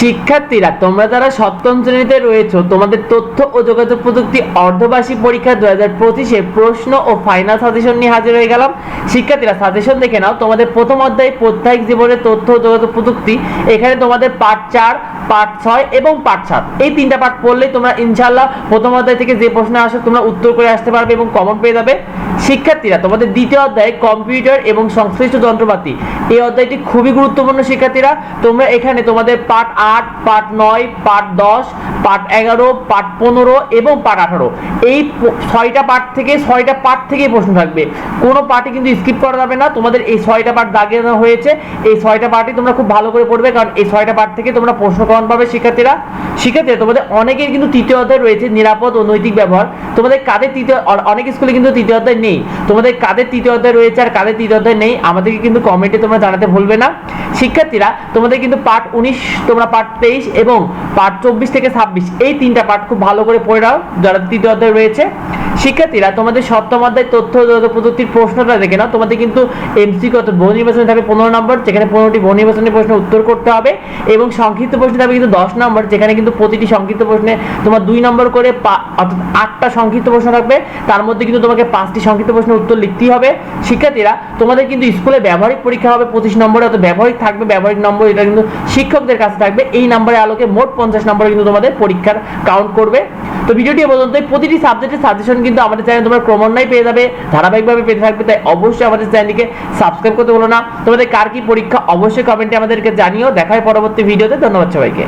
শিক্ষার্থীরা, তোমরা যারা সপ্তম শ্রেণীতে রয়েছো, তোমাদের তথ্য ও যোগাযোগ প্রযুক্তি অর্ধবার্ষিক পরীক্ষা দু হাজার পঁচিশে প্রশ্ন ও ফাইনাল সাজেশন নিয়ে হাজির হয়ে গেলাম। শিক্ষার্থীরা সাজেশন দেখে নাও, তোমাদের প্রথম অধ্যায় প্রত্যায়িক জীবনের তথ্য ও যোগাযোগ প্রযুক্তি, এখানে তোমাদের পার্ট চার পার্ট ছয় এবং পার্ট সাত। এই তিনটা পার্ট পড়লেই তোমরা ইনশাল্লাহ প্রথম অধ্যায় থেকে যে প্রশ্ন আসে, তোমরা উত্তর করে আসতে পারবে এবং কমন পেয়ে যাবে। শিক্ষার্থীরা, তোমাদের দ্বিতীয় অধ্যায় কম্পিউটার এবং সংশ্লিষ্ট যন্ত্রপাতি। এই অধ্যায়টি খুবই গুরুত্বপূর্ণ শিক্ষার্থীরা। তোমরা এখানে তোমাদের পার্ট আট পার্ট নয় পার্ট দশ পার্ট এগারো পার্ট পনেরো এবং পার্ট আঠারো। এই ছয়টা পার্ট থেকে, ছয়টা পার্ট থেকে প্রশ্ন থাকবে। কোনো পার্টে কিন্তু স্কিপ করা যাবে না। তোমাদের এই ছয়টা পার্ট দাগিয়ে হয়েছে। এই ছয়টা পার্টই তোমরা খুব ভালো করে পড়বে, কারণ এই ছয়টা পার্ট থেকে তোমরা প্রশ্ন কমন পাবে শিক্ষার্থীরা। শিক্ষার্থীরা, তোমাদের অনেকের কিন্তু তৃতীয় অধ্যায় রয়েছে, নিরাপদ ও নৈতিক ব্যবহার। তোমাদের কাদের তৃতীয় অনেক স্কুলে কিন্তু তৃতীয় অধ্যায় নেই। তোমাদের কাদের তৃতীয় অধ্যায় রয়েছে আর কাদের তৃতীয় অধ্যায় নেই, আমাদেরকে কিন্তু কমেন্টে তোমরা জানাতে ভুলবে না। শিক্ষার্থীরা, তোমাদের কিন্তু পার্ট উনিশ, তোমরা পার্ট তেইশ এবং পার্ট চব্বিশ থেকে ছাব্বিশ। এই তিনটা পার্ট খুব ভালো করে পড়ে নাও, যারা তৃতীয় অধ্যায় রয়েছে। শিক্ষার্থীরা, তোমাদের সপ্তম অধ্যায় তথ্য প্রযুক্তির প্রশ্নটা দেখে নাও। তোমাদের কিন্তু এমসিকিউ অর্থাৎ বহু নির্বাচনে থাকবে পনেরো নম্বর, যেখানে পনেরোটি বহু নির্বাচনী প্রশ্ন উত্তর করতে হবে এবং সংক্ষিপ্ত প্রশ্ন থাকবে কিন্তু দশ নম্বর, যেখানে কিন্তু প্রতিটি সংক্ষিপ্ত প্রশ্নে তোমার দুই নম্বর করে অর্থাৎ আটটা সংক্ষিপ্ত প্রশ্ন থাকবে। তার মধ্যে কিন্তু তোমাকে পাঁচটি সংক্ষিপ্ত প্রশ্নের উত্তর লিখতেই হবে। শিক্ষার্থীরা, তোমাদের কিন্তু স্কুলে ব্যবহারিক পরীক্ষা হবে পঁচিশ নম্বরে, অর্থাৎ ব্যবহারিক থাকবে, ব্যবহারিক নম্বর এটা কিন্তু শিক্ষকদের কাছে থাকবে। এই নম্বরের আলোকে মোট পঞ্চাশ নম্বরে কিন্তু তোমাদের পরীক্ষার কাউন্ট করবে। তো ভিডিওটি পর্যন্ত প্রতিটি সাবজেক্টের সাজেশন কিন্তু আমাদের চ্যানেল তোমরা ক্রমান্বয়ে পেয়ে যাবে, ধারাবাহিকভাবে পেতে থাকবে, তাই অবশ্যই আমাদের চ্যানেলটিকে সাবস্ক্রাইব করতে বলো না। তোমাদের কার কি পরীক্ষা, অবশ্যই কমেন্টে আমাদেরকে জানিও। দেখায় পরবর্তী ভিডিওতে ধন্যবাদ সবাইকে।